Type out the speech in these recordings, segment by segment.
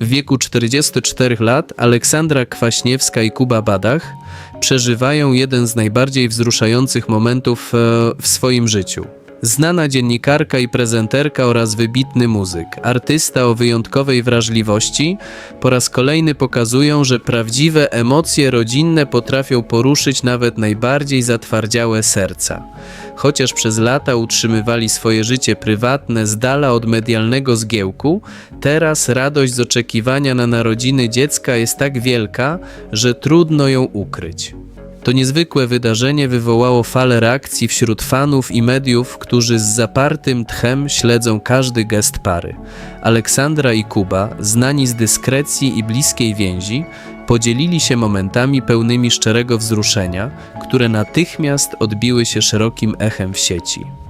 W wieku 44 lat Aleksandra Kwaśniewska i Kuba Badach przeżywają jeden z najbardziej wzruszających momentów e, w swoim życiu. Znana dziennikarka i prezenterka oraz wybitny muzyk, artysta o wyjątkowej wrażliwości, po raz kolejny pokazują, że prawdziwe emocje rodzinne potrafią poruszyć nawet najbardziej zatwardziałe serca. Chociaż przez lata utrzymywali swoje życie prywatne z dala od medialnego zgiełku, teraz radość z oczekiwania na narodziny dziecka jest tak wielka, że trudno ją ukryć. To niezwykłe wydarzenie wywołało falę reakcji wśród fanów i mediów, którzy z zapartym tchem śledzą każdy gest pary. Aleksandra i Kuba, znani z dyskrecji i bliskiej więzi, podzielili się momentami pełnymi szczerego wzruszenia, które natychmiast odbiły się szerokim echem w sieci.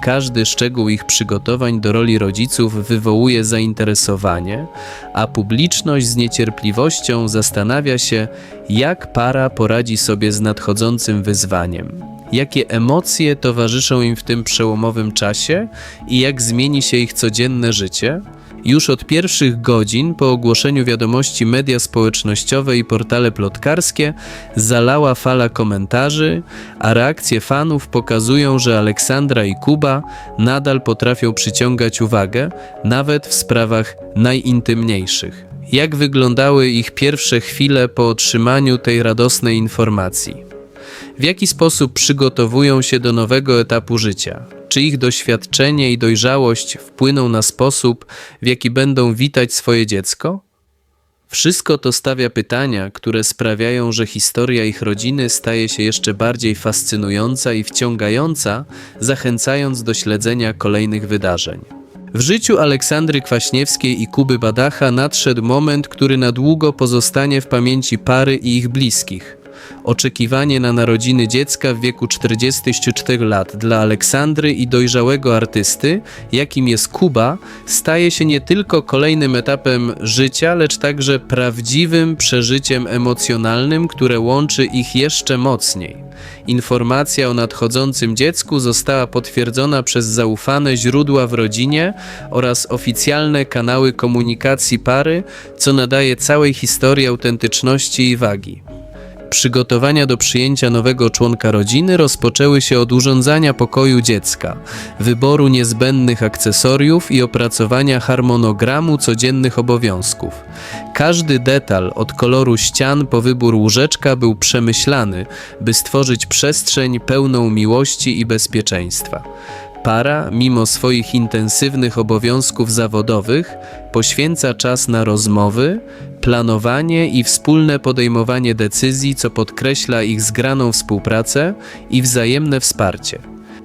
Każdy szczegół ich przygotowań do roli rodziców wywołuje zainteresowanie, a publiczność z niecierpliwością zastanawia się, jak para poradzi sobie z nadchodzącym wyzwaniem. Jakie emocje towarzyszą im w tym przełomowym czasie i jak zmieni się ich codzienne życie? Już od pierwszych godzin po ogłoszeniu wiadomości media społecznościowe i portale plotkarskie zalała fala komentarzy, a reakcje fanów pokazują, że Aleksandra i Kuba nadal potrafią przyciągać uwagę, nawet w sprawach najintymniejszych. Jak wyglądały ich pierwsze chwile po otrzymaniu tej radosnej informacji? W jaki sposób przygotowują się do nowego etapu życia? Czy ich doświadczenie i dojrzałość wpłyną na sposób, w jaki będą witać swoje dziecko? Wszystko to stawia pytania, które sprawiają, że historia ich rodziny staje się jeszcze bardziej fascynująca i wciągająca, zachęcając do śledzenia kolejnych wydarzeń. W życiu Aleksandry Kwaśniewskiej i Kuby Badacha nadszedł moment, który na długo pozostanie w pamięci pary i ich bliskich. Oczekiwanie na narodziny dziecka w wieku 44 lat dla Aleksandry i dojrzałego artysty, jakim jest Kuba, staje się nie tylko kolejnym etapem życia, lecz także prawdziwym przeżyciem emocjonalnym, które łączy ich jeszcze mocniej. Informacja o nadchodzącym dziecku została potwierdzona przez zaufane źródła w rodzinie oraz oficjalne kanały komunikacji pary, co nadaje całej historii autentyczności i wagi. Przygotowania do przyjęcia nowego członka rodziny rozpoczęły się od urządzania pokoju dziecka, wyboru niezbędnych akcesoriów i opracowania harmonogramu codziennych obowiązków. Każdy detal, od koloru ścian po wybór łóżeczka, był przemyślany, by stworzyć przestrzeń pełną miłości i bezpieczeństwa. Para, mimo swoich intensywnych obowiązków zawodowych, poświęca czas na rozmowy, planowanie i wspólne podejmowanie decyzji, co podkreśla ich zgraną współpracę i wzajemne wsparcie.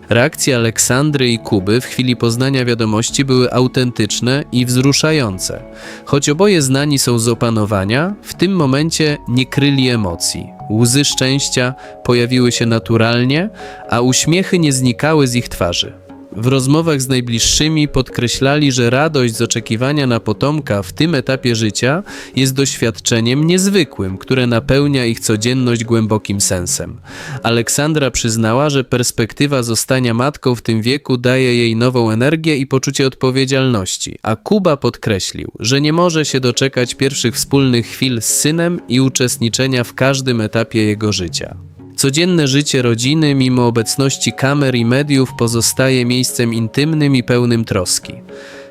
Reakcje Aleksandry i Kuby w chwili poznania wiadomości były autentyczne i wzruszające. Choć oboje znani są z opanowania, w tym momencie nie kryli emocji. Łzy szczęścia pojawiły się naturalnie, a uśmiechy nie znikały z ich twarzy. W rozmowach z najbliższymi podkreślali, że radość z oczekiwania na potomka w tym etapie życia jest doświadczeniem niezwykłym, które napełnia ich codzienność głębokim sensem. Aleksandra przyznała, że perspektywa zostania matką w tym wieku daje jej nową energię i poczucie odpowiedzialności, a Kuba podkreślił, że nie może się doczekać pierwszych wspólnych chwil z synem i uczestniczenia w każdym etapie jego życia. Codzienne życie rodziny, mimo obecności kamer i mediów, pozostaje miejscem intymnym i pełnym troski.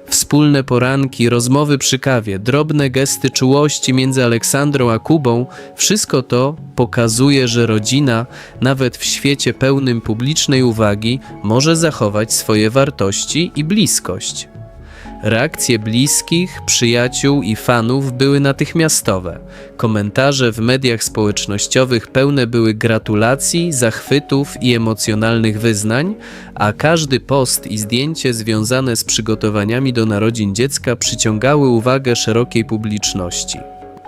Wspólne poranki, rozmowy przy kawie, drobne gesty czułości między Aleksandrą a Kubą wszystko to pokazuje, że rodzina, nawet w świecie pełnym publicznej uwagi, może zachować swoje wartości i bliskość. Reakcje bliskich, przyjaciół i fanów były natychmiastowe. Komentarze w mediach społecznościowych pełne były gratulacji, zachwytów i emocjonalnych wyznań, a każdy post i zdjęcie związane z przygotowaniami do narodzin dziecka przyciągały uwagę szerokiej publiczności.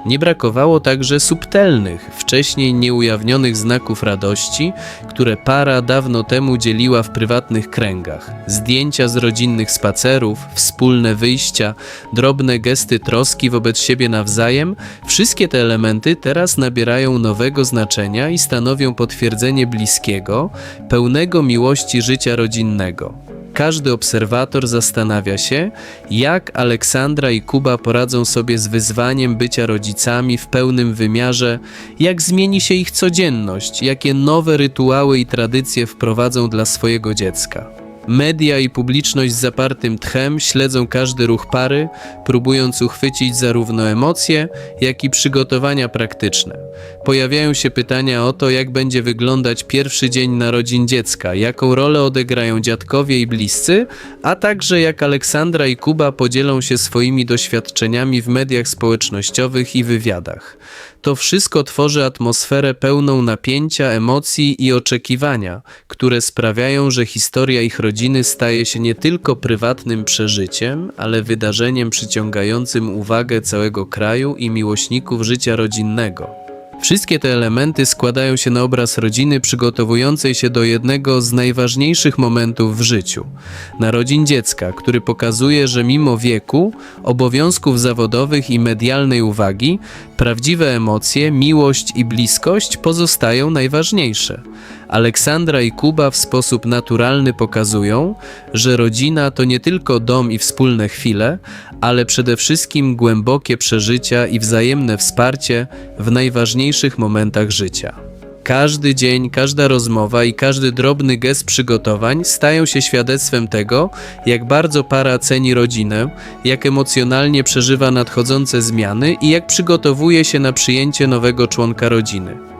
Nie brakowało także subtelnych, wcześniej nieujawnionych znaków radości, które para dawno temu dzieliła w prywatnych kręgach. Zdjęcia z rodzinnych spacerów, wspólne wyjścia, drobne gesty troski wobec siebie nawzajem wszystkie te elementy teraz nabierają nowego znaczenia i stanowią potwierdzenie bliskiego, pełnego miłości życia rodzinnego. Każdy obserwator zastanawia się, jak Aleksandra i Kuba poradzą sobie z wyzwaniem bycia rodzicami w pełnym wymiarze, jak zmieni się ich codzienność, jakie nowe rytuały i tradycje wprowadzą dla swojego dziecka. Media i publiczność z zapartym tchem śledzą każdy ruch pary, próbując uchwycić zarówno emocje, jak i przygotowania praktyczne. Pojawiają się pytania o to, jak będzie wyglądać pierwszy dzień narodzin dziecka, jaką rolę odegrają dziadkowie i bliscy, a także jak Aleksandra i Kuba podzielą się swoimi doświadczeniami w mediach społecznościowych i wywiadach. To wszystko tworzy atmosferę pełną napięcia, emocji i oczekiwania, które sprawiają, że historia ich rodziny staje się nie tylko prywatnym przeżyciem, ale wydarzeniem przyciągającym uwagę całego kraju i miłośników życia rodzinnego. Wszystkie te elementy składają się na obraz rodziny przygotowującej się do jednego z najważniejszych momentów w życiu narodzin dziecka, który pokazuje, że mimo wieku, obowiązków zawodowych i medialnej uwagi, prawdziwe emocje, miłość i bliskość pozostają najważniejsze. Aleksandra i Kuba w sposób naturalny pokazują, że rodzina to nie tylko dom i wspólne chwile, ale przede wszystkim głębokie przeżycia i wzajemne wsparcie w najważniejszych momentach życia. Każdy dzień, każda rozmowa i każdy drobny gest przygotowań stają się świadectwem tego, jak bardzo para ceni rodzinę, jak emocjonalnie przeżywa nadchodzące zmiany i jak przygotowuje się na przyjęcie nowego członka rodziny.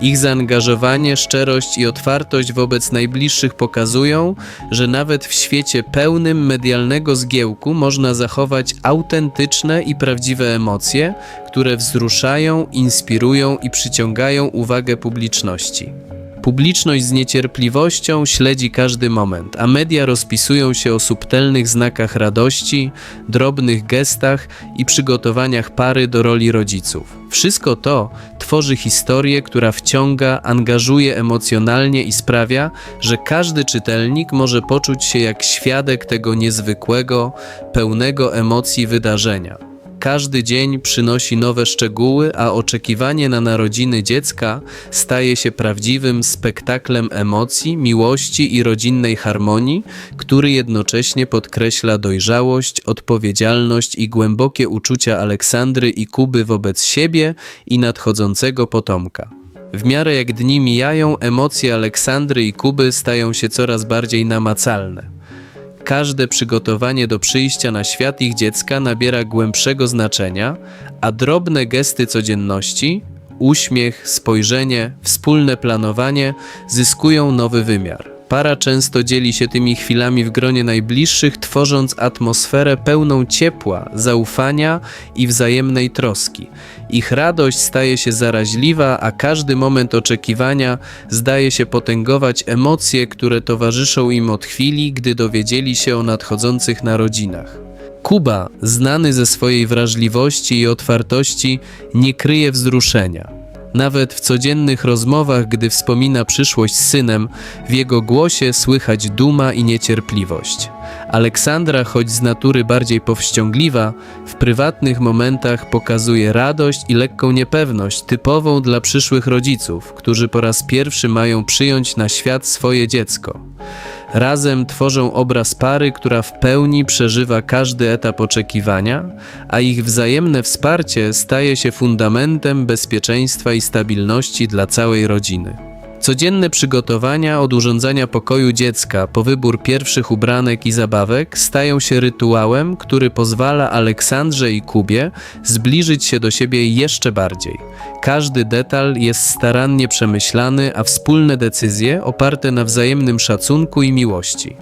Ich zaangażowanie, szczerość i otwartość wobec najbliższych pokazują, że nawet w świecie pełnym medialnego zgiełku można zachować autentyczne i prawdziwe emocje, które wzruszają, inspirują i przyciągają uwagę publiczności. Publiczność z niecierpliwością śledzi każdy moment, a media rozpisują się o subtelnych znakach radości, drobnych gestach i przygotowaniach pary do roli rodziców. Wszystko to tworzy historię, która wciąga, angażuje emocjonalnie i sprawia, że każdy czytelnik może poczuć się jak świadek tego niezwykłego, pełnego emocji wydarzenia. Każdy dzień przynosi nowe szczegóły, a oczekiwanie na narodziny dziecka staje się prawdziwym spektaklem emocji, miłości i rodzinnej harmonii, który jednocześnie podkreśla dojrzałość, odpowiedzialność i głębokie uczucia Aleksandry i Kuby wobec siebie i nadchodzącego potomka. W miarę jak dni mijają, emocje Aleksandry i Kuby stają się coraz bardziej namacalne. Każde przygotowanie do przyjścia na świat ich dziecka nabiera głębszego znaczenia, a drobne gesty codzienności uśmiech, spojrzenie, wspólne planowanie zyskują nowy wymiar. Para często dzieli się tymi chwilami w gronie najbliższych, tworząc atmosferę pełną ciepła, zaufania i wzajemnej troski. Ich radość staje się zaraźliwa, a każdy moment oczekiwania zdaje się potęgować emocje, które towarzyszą im od chwili, gdy dowiedzieli się o nadchodzących narodzinach. Kuba, znany ze swojej wrażliwości i otwartości, nie kryje wzruszenia. Nawet w codziennych rozmowach, gdy wspomina przyszłość z synem, w jego głosie słychać duma i niecierpliwość. Aleksandra, choć z natury bardziej powściągliwa, w prywatnych momentach pokazuje radość i lekką niepewność typową dla przyszłych rodziców, którzy po raz pierwszy mają przyjąć na świat swoje dziecko. Razem tworzą obraz pary, która w pełni przeżywa każdy etap oczekiwania, a ich wzajemne wsparcie staje się fundamentem bezpieczeństwa i stabilności dla całej rodziny. Codzienne przygotowania od urządzania pokoju dziecka po wybór pierwszych ubranek i zabawek stają się rytuałem, który pozwala Aleksandrze i Kubie zbliżyć się do siebie jeszcze bardziej. Każdy detal jest starannie przemyślany, a wspólne decyzje oparte na wzajemnym szacunku i miłości.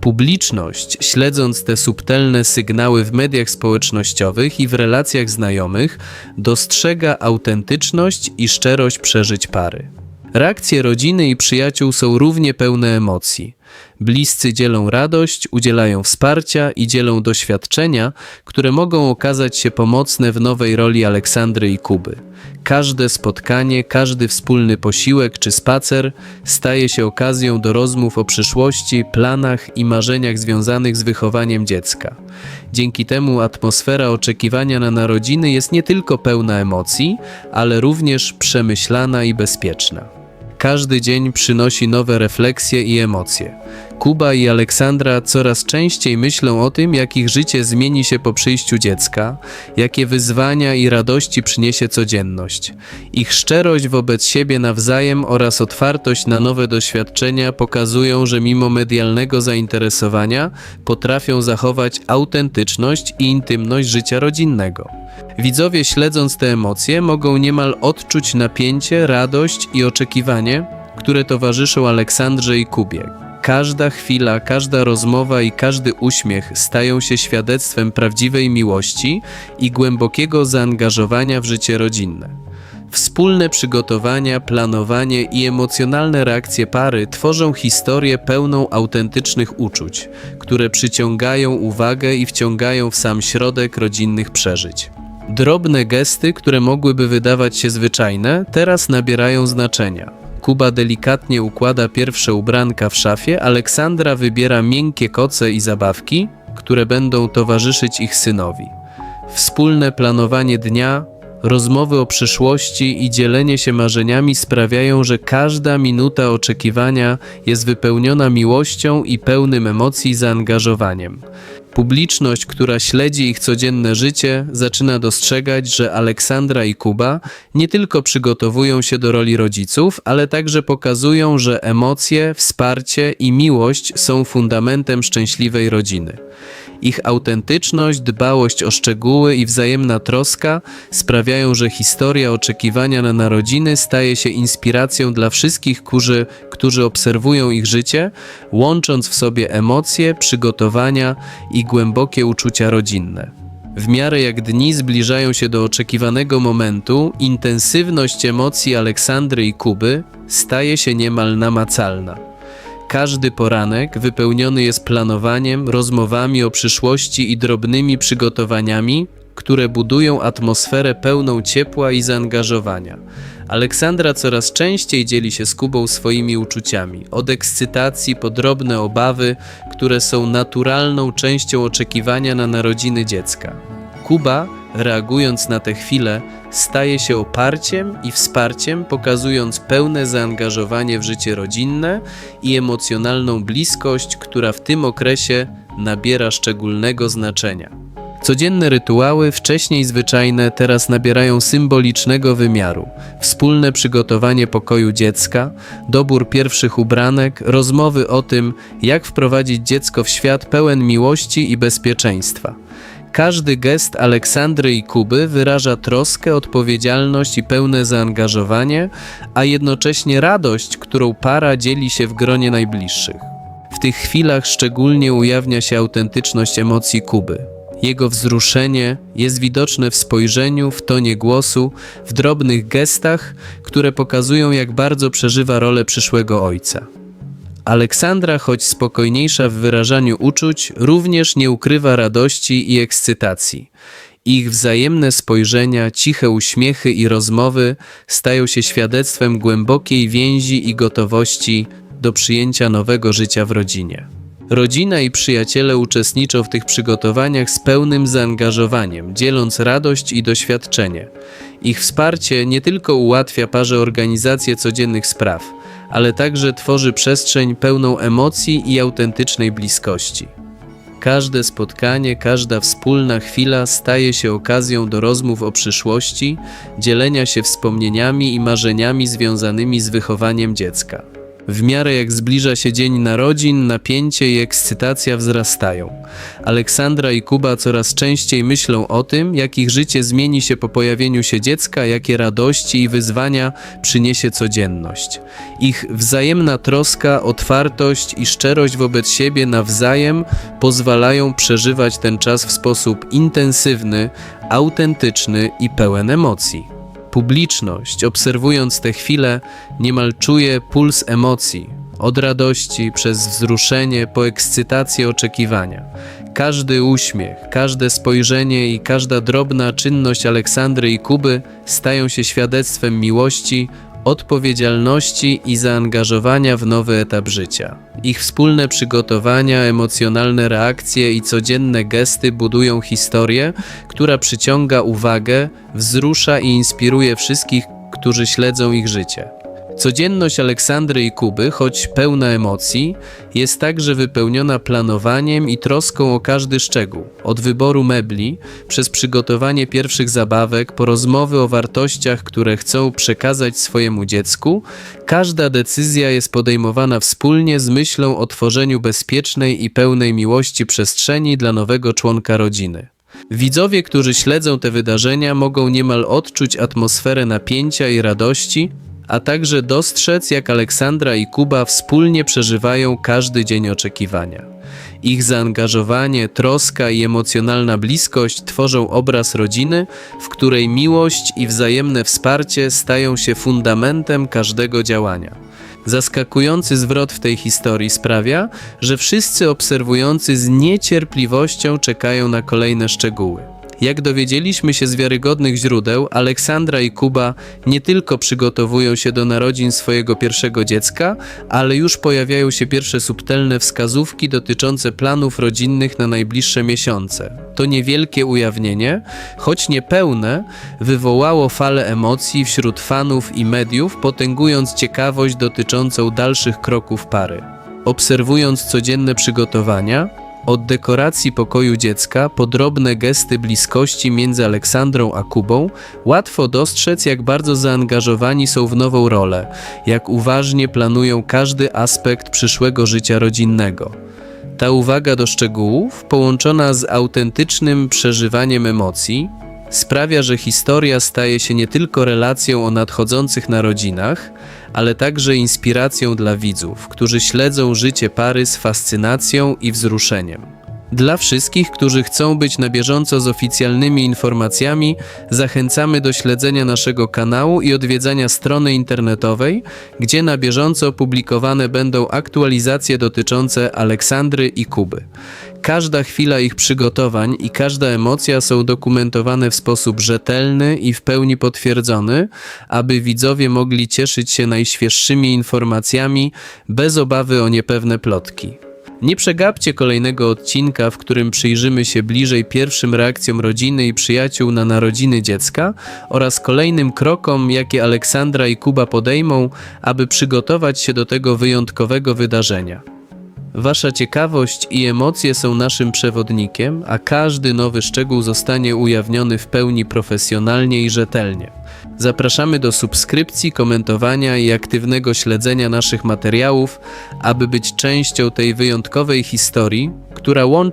Publiczność, śledząc te subtelne sygnały w mediach społecznościowych i w relacjach znajomych, dostrzega autentyczność i szczerość przeżyć pary. Reakcje rodziny i przyjaciół są równie pełne emocji. Bliscy dzielą radość, udzielają wsparcia i dzielą doświadczenia, które mogą okazać się pomocne w nowej roli Aleksandry i Kuby. Każde spotkanie, każdy wspólny posiłek czy spacer staje się okazją do rozmów o przyszłości, planach i marzeniach związanych z wychowaniem dziecka. Dzięki temu atmosfera oczekiwania na narodziny jest nie tylko pełna emocji, ale również przemyślana i bezpieczna. Każdy dzień przynosi nowe refleksje i emocje. Kuba i Aleksandra coraz częściej myślą o tym, jak ich życie zmieni się po przyjściu dziecka, jakie wyzwania i radości przyniesie codzienność. Ich szczerość wobec siebie nawzajem oraz otwartość na nowe doświadczenia pokazują, że mimo medialnego zainteresowania potrafią zachować autentyczność i intymność życia rodzinnego. Widzowie, śledząc te emocje, mogą niemal odczuć napięcie, radość i oczekiwanie, które towarzyszą Aleksandrze i Kubie. Każda chwila, każda rozmowa i każdy uśmiech stają się świadectwem prawdziwej miłości i głębokiego zaangażowania w życie rodzinne. Wspólne przygotowania, planowanie i emocjonalne reakcje pary tworzą historię pełną autentycznych uczuć, które przyciągają uwagę i wciągają w sam środek rodzinnych przeżyć. Drobne gesty, które mogłyby wydawać się zwyczajne, teraz nabierają znaczenia. Kuba delikatnie układa pierwsze ubranka w szafie, Aleksandra wybiera miękkie koce i zabawki, które będą towarzyszyć ich synowi. Wspólne planowanie dnia, rozmowy o przyszłości i dzielenie się marzeniami sprawiają, że każda minuta oczekiwania jest wypełniona miłością i pełnym emocji zaangażowaniem. Publiczność, która śledzi ich codzienne życie, zaczyna dostrzegać, że Aleksandra i Kuba nie tylko przygotowują się do roli rodziców, ale także pokazują, że emocje, wsparcie i miłość są fundamentem szczęśliwej rodziny. Ich autentyczność, dbałość o szczegóły i wzajemna troska sprawiają, że historia oczekiwania na narodziny staje się inspiracją dla wszystkich, którzy, którzy obserwują ich życie, łącząc w sobie emocje, przygotowania i głębokie uczucia rodzinne. W miarę jak dni zbliżają się do oczekiwanego momentu, intensywność emocji Aleksandry i Kuby staje się niemal namacalna. Każdy poranek wypełniony jest planowaniem, rozmowami o przyszłości i drobnymi przygotowaniami, które budują atmosferę pełną ciepła i zaangażowania. Aleksandra coraz częściej dzieli się z Kubą swoimi uczuciami, od ekscytacji po drobne obawy, które są naturalną częścią oczekiwania na narodziny dziecka. Kuba, reagując na te chwile, staje się oparciem i wsparciem, pokazując pełne zaangażowanie w życie rodzinne i emocjonalną bliskość, która w tym okresie nabiera szczególnego znaczenia. Codzienne rytuały, wcześniej zwyczajne, teraz nabierają symbolicznego wymiaru. Wspólne przygotowanie pokoju dziecka, dobór pierwszych ubranek, rozmowy o tym, jak wprowadzić dziecko w świat pełen miłości i bezpieczeństwa. Każdy gest Aleksandry i Kuby wyraża troskę, odpowiedzialność i pełne zaangażowanie, a jednocześnie radość, którą para dzieli się w gronie najbliższych. W tych chwilach szczególnie ujawnia się autentyczność emocji Kuby. Jego wzruszenie jest widoczne w spojrzeniu, w tonie głosu, w drobnych gestach, które pokazują, jak bardzo przeżywa rolę przyszłego ojca. Aleksandra, choć spokojniejsza w wyrażaniu uczuć, również nie ukrywa radości i ekscytacji. Ich wzajemne spojrzenia, ciche uśmiechy i rozmowy stają się świadectwem głębokiej więzi i gotowości do przyjęcia nowego życia w rodzinie. Rodzina i przyjaciele uczestniczą w tych przygotowaniach z pełnym zaangażowaniem, dzieląc radość i doświadczenie. Ich wsparcie nie tylko ułatwia parze organizację codziennych spraw, ale także tworzy przestrzeń pełną emocji i autentycznej bliskości. Każde spotkanie, każda wspólna chwila staje się okazją do rozmów o przyszłości, dzielenia się wspomnieniami i marzeniami związanymi z wychowaniem dziecka. W miarę jak zbliża się dzień narodzin, napięcie i ekscytacja wzrastają. Aleksandra i Kuba coraz częściej myślą o tym, jak ich życie zmieni się po pojawieniu się dziecka, jakie radości i wyzwania przyniesie codzienność. Ich wzajemna troska, otwartość i szczerość wobec siebie nawzajem pozwalają przeżywać ten czas w sposób intensywny, autentyczny i pełen emocji. Publiczność, obserwując te chwile, niemal czuje puls emocji, od radości przez wzruszenie po ekscytację oczekiwania. Każdy uśmiech, każde spojrzenie i każda drobna czynność Aleksandry i Kuby stają się świadectwem miłości, odpowiedzialności i zaangażowania w nowy etap życia. Ich wspólne przygotowania, emocjonalne reakcje i codzienne gesty budują historię, która przyciąga uwagę, wzrusza i inspiruje wszystkich, którzy śledzą ich życie. Codzienność Aleksandry i Kuby, choć pełna emocji, jest także wypełniona planowaniem i troską o każdy szczegół. Od wyboru mebli, przez przygotowanie pierwszych zabawek, po rozmowy o wartościach, które chcą przekazać swojemu dziecku, każda decyzja jest podejmowana wspólnie z myślą o tworzeniu bezpiecznej i pełnej miłości przestrzeni dla nowego członka rodziny. Widzowie, którzy śledzą te wydarzenia, mogą niemal odczuć atmosferę napięcia i radości, a także dostrzec, jak Aleksandra i Kuba wspólnie przeżywają każdy dzień oczekiwania. Ich zaangażowanie, troska i emocjonalna bliskość tworzą obraz rodziny, w której miłość i wzajemne wsparcie stają się fundamentem każdego działania. Zaskakujący zwrot w tej historii sprawia, że wszyscy obserwujący z niecierpliwością czekają na kolejne szczegóły. Jak dowiedzieliśmy się z wiarygodnych źródeł, Aleksandra i Kuba nie tylko przygotowują się do narodzin swojego pierwszego dziecka, ale już pojawiają się pierwsze subtelne wskazówki dotyczące planów rodzinnych na najbliższe miesiące. To niewielkie ujawnienie, choć niepełne, wywołało falę emocji wśród fanów i mediów, potęgując ciekawość dotyczącą dalszych kroków pary. Obserwując codzienne przygotowania, od dekoracji pokoju dziecka po drobne gesty bliskości między Aleksandrą a Kubą, łatwo dostrzec, jak bardzo zaangażowani są w nową rolę, jak uważnie planują każdy aspekt przyszłego życia rodzinnego. Ta uwaga do szczegółów, połączona z autentycznym przeżywaniem emocji, sprawia, że historia staje się nie tylko relacją o nadchodzących narodzinach, ale także inspiracją dla widzów, którzy śledzą życie pary z fascynacją i wzruszeniem. Dla wszystkich, którzy chcą być na bieżąco z oficjalnymi informacjami, zachęcamy do śledzenia naszego kanału i odwiedzania strony internetowej, gdzie na bieżąco publikowane będą aktualizacje dotyczące Aleksandry i Kuby. Każda chwila ich przygotowań i każda emocja są dokumentowane w sposób rzetelny i w pełni potwierdzony, aby widzowie mogli cieszyć się najświeższymi informacjami bez obawy o niepewne plotki. Nie przegapcie kolejnego odcinka, w którym przyjrzymy się bliżej pierwszym reakcjom rodziny i przyjaciół na narodziny dziecka oraz kolejnym krokom, jakie Aleksandra i Kuba podejmą, aby przygotować się do tego wyjątkowego wydarzenia. Wasza ciekawość i emocje są naszym przewodnikiem, a każdy nowy szczegół zostanie ujawniony w pełni profesjonalnie i rzetelnie. Zapraszamy do subskrypcji, komentowania i aktywnego śledzenia naszych materiałów, aby być częścią tej wyjątkowej historii, która łączy